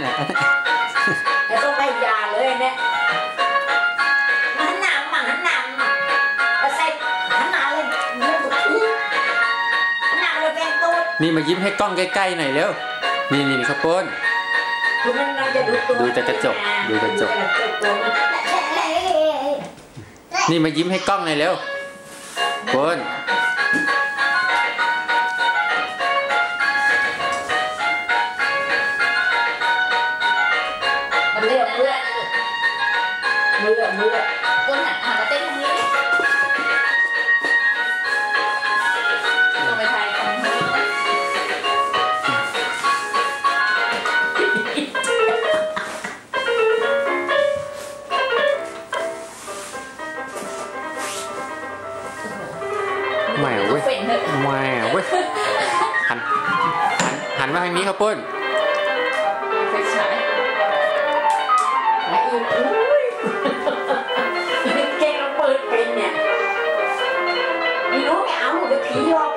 แหละแต่ต้องไม่ยาเลยเนี่ยมันหนำมันหนำก็ใส่หันหนาเลยเรื่องตุ๊กหนาเลยแกงตูดนี่มายิ้มให้กล้องใกล้ๆหน่อยเร็วนี่นี่ข้าวปุ้นดูจะกระจกดูกระจกนี่มายิ้มให้กล้องหน่อยเร็วปุ้น เลือกเลือกมืออะมืออะคนหันหันมาเต้นทางนี้ลงไปไทยทางนี้แหมเว้ยเฟ้นเถอะแหมเว้ยหันหันหันมาทางนี้ข้าวปุ้นไฟฉายไอ้อื่นอู้ Yeah.